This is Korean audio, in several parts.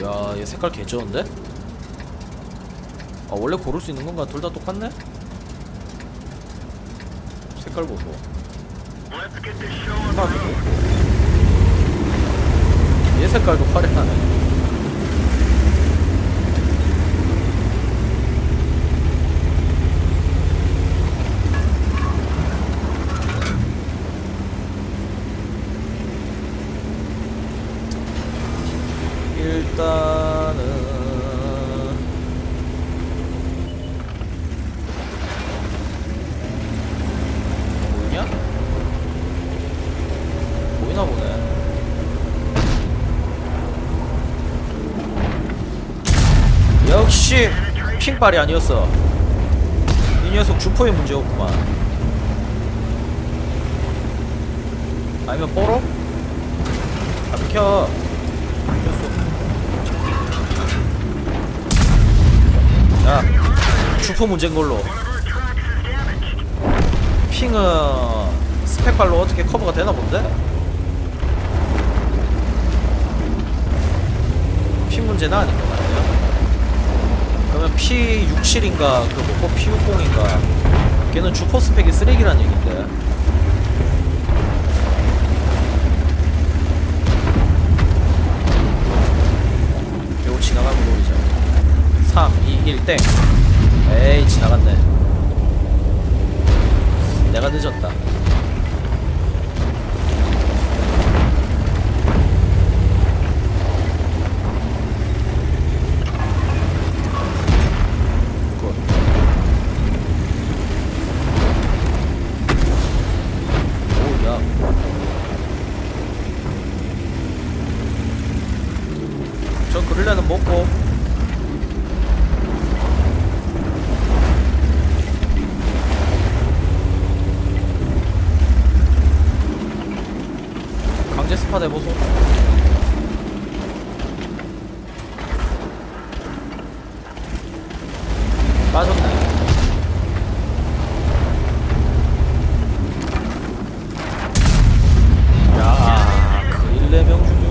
야, 얘 색깔 개쩌는데? 아, 원래 고를 수 있는 건가? 둘 다 똑같네? 색깔 보소. 얘 색깔도 화려하네. 일단은 보이냐? 보이나 보네. 역시 핑발이 아니었어. 이 녀석 주포의 문제였구만. 아니면 뽀로? 아 비켜. 비켰어. 야, 주포 문제인 걸로. 핑은 스펙발로 어떻게 커버가 되나 본데? 문제는 아닌 것 같아요. 그러면 P67인가 그 뭐고 P60인가 걔는 주포 스펙이 쓰레기란 얘긴데. 요거 지나가면 모르죠. 3, 2, 1, 땡. 에이, 지나갔네. 내가 늦었다. 먹고. 강제 스팟 해보소 빠졌네 야 그일레 명중률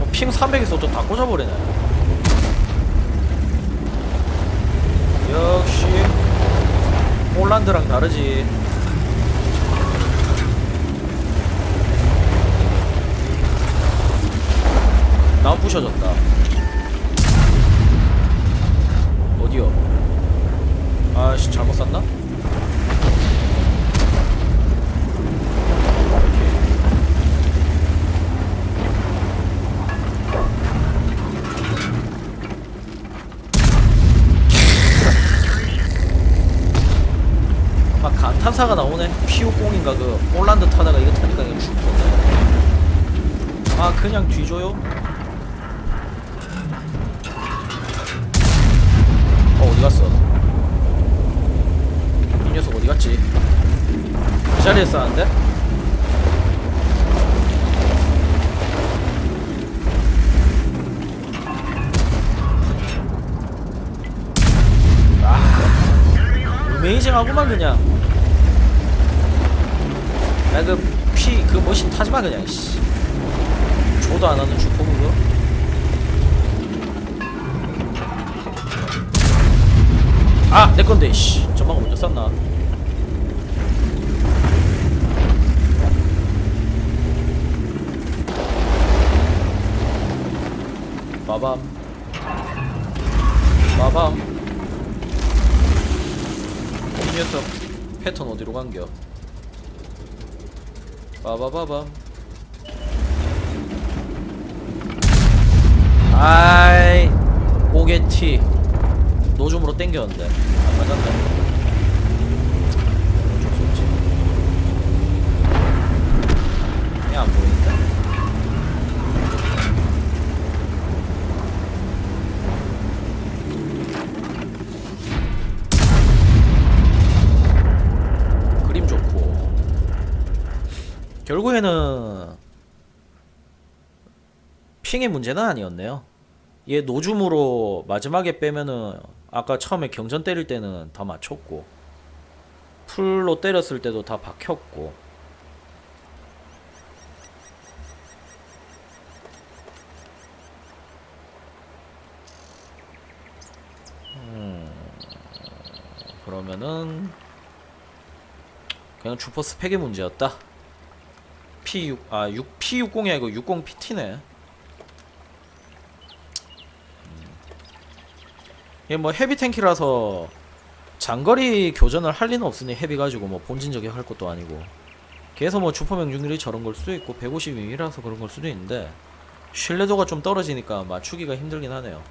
어, 핑 300에서 또 다 꽂아버리네. 역시 폴란드랑 다르지. 나 부셔졌다 막 감탄사가 나오네 P60인가 그 폴란드 타다가 이거 타니까 그냥 죽었네 아 그냥 뒤줘요? 어 어디 갔어? 이 녀석 어디 갔지? 그 자리에 싸는데? 아 어메이징하구만 그냥 야 그 피 그 머신 타지마 그냥 씨 조도 안 하는 주포 그거 아! 내 건데, 씨. 전망가 먼저 쐈나? 빠밤. 빠밤. 이 녀석 패턴 어디로 간겨? 빠바바밤. 아이, 오게티. 노즘으로 땡겼는데 안 맞았네 어쩔 수 없지 그냥 안 보이는 결국에는 핑의 문제는 아니었네요. 얘 노줌으로 마지막에 빼면은 아까 처음에 경전 때릴 때는 다 맞췄고 풀로 때렸을 때도 다 박혔고 음, 그러면은 그냥 주퍼 스펙의 문제였다. P6 아 6 P60이 아니고 60 PT네. 이게 뭐 헤비 탱키라서 장거리 교전을 할 리는 없으니 헤비 가지고 뭐 본진 저격할 것도 아니고. 그래서 뭐 주퍼 명중률이 저런 걸 수도 있고 152이라서 그런 걸 수도 있는데 신뢰도가 좀 떨어지니까 맞추기가 힘들긴 하네요.